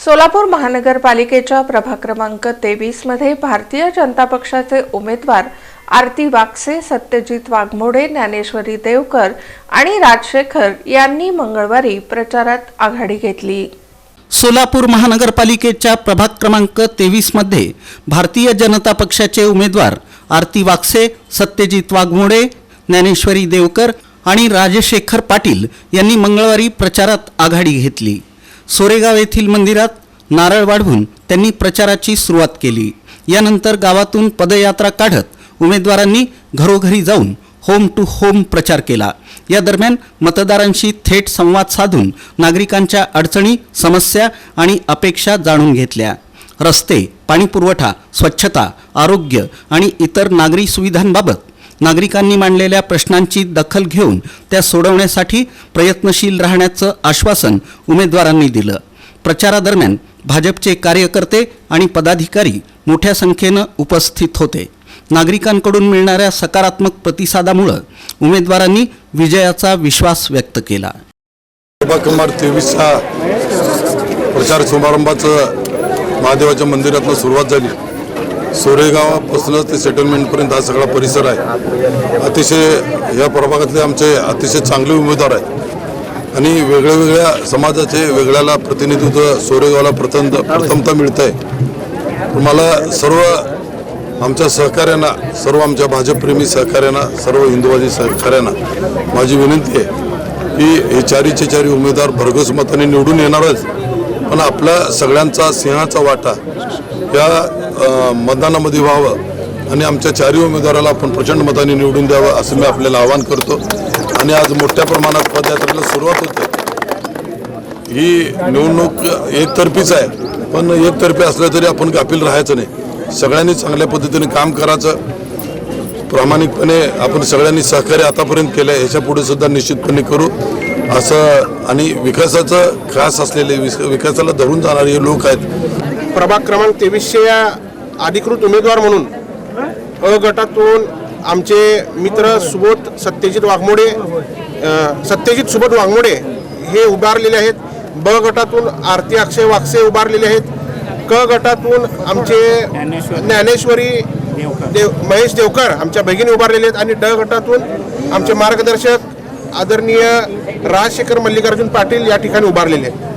सोलापूर महानगरपालिकेच्या प्रभाग क्रमांक तेवीसमध्ये भारतीय जनता पक्षाचे उमेदवार आरती वागसे सत्यजित वाघमोडे ज्ञानेश्वरी देवकर आणि राजशेखर यांनी मंगळवारी प्रचारात आघाडी घेतली. सोलापूर महानगरपालिकेच्या प्रभाग क्रमांक तेवीसमध्ये भारतीय जनता पक्षाचे उमेदवार आरती वागसे सत्यजित वाघमोडे ज्ञानेश्वरी देवकर आणि राजशेखर पाटील यांनी मंगळवारी प्रचारात आघाडी घेतली. सोरेगाव येथील मंदिरात नारळ वाढवून त्यांनी प्रचाराची सुरुवात केली. यानंतर गावातून पदयात्रा काढत उमेदवारांनी घरोघरी जाऊन होम टू होम प्रचार केला. या दरम्यान मतदारांशी थेट संवाद साधून नागरिकांच्या अडचणी समस्या आणि अपेक्षा जाणून घेतल्या. रस्ते पाणीपुरवठा स्वच्छता आरोग्य आणि इतर नागरी सुविधांबाबत नागरिकांनी मांडलेल्या प्रश्नांची दखल घेऊन त्या सोडवण्यासाठी प्रयत्नशील राहण्याचं आश्वासन उमेदवारांनी दिलं. प्रचारादरम्यान भाजपचे कार्यकर्ते आणि पदाधिकारी मोठ्या संख्येनं उपस्थित होते. नागरिकांकडून मिळणाऱ्या सकारात्मक प्रतिसादामुळं उमेदवारांनी विजयाचा विश्वास व्यक्त केला. क्रमांक तेवीसच्या प्रचार समारंभाचं महादेवाच्या मंदिरातनं सुरुवात झाली. सोरेगावापासून ते सेटलमेंटपर्यंत हा सगळा परिसर आहे. अतिशय या प्रभागातले आमचे अतिशय चांगले उमेदवार आहेत. आणि वेगळ्या वेगळ्या समाजाचे वेगळ्याला प्रतिनिधित्व सोरेगावला प्रथम प्रथमता मिळत आहे मला सर्व आमच्या सहकाऱ्यांना सर्व आमच्या भाजपप्रेमी सहकाऱ्यांना सर्व हिंदुवादी सहकाऱ्यांना माझी विनंती आहे की हे चारीचे चारी उमेदवार भरघोस मताने निवडून येणारच. पण आपला सगळ्यांचा सिंहाचा वाटा या मतदानामध्ये व्हावं आणि आमच्या चारही उमेदवाराला आपण प्रचंड मताने निवडून द्यावं असं मी आपल्याला आवाहन करतो. आणि आज मोठ्या प्रमाणात पदयात्रेला सुरुवात होते. ही निवडणूक एकतर्फीच आहे. पण एकतर्फी असलं तरी आपण गाफील राहायचं नाही. सगळ्यांनी चांगल्या पद्धतीने काम करायचं. प्रामाणिकपणे आपण सगळ्यांनी सहकार्य आतापर्यंत केलं आहे ह्याच्या पुढे सुद्धा निश्चितपणे करू. असं आणि विकासाचं खास असलेले विकासाला धरून जाणारे हे लोक आहेत. प्रभाग क्रमांक तेवीसशे या अधिकृत उमेदवार म्हणून अ गटातून आमचे मित्र सुबोध सत्यजित वाघमोडे सत्यजित सुबोध वाघमोडे हे उभारलेले आहेत. ब गटातून आरती अक्षय वागसे उभारलेले आहेत. क गटातून आमचे ज्ञानेश्वरी देव महेश देवकर आमच्या भगिनी उभारलेले आहेत आणि ड गटातून आमचे मार्गदर्शक आदरणीय राजशेखर मल्लिकार्जुन पाटील या ठिकाणी उभारलेले आहेत.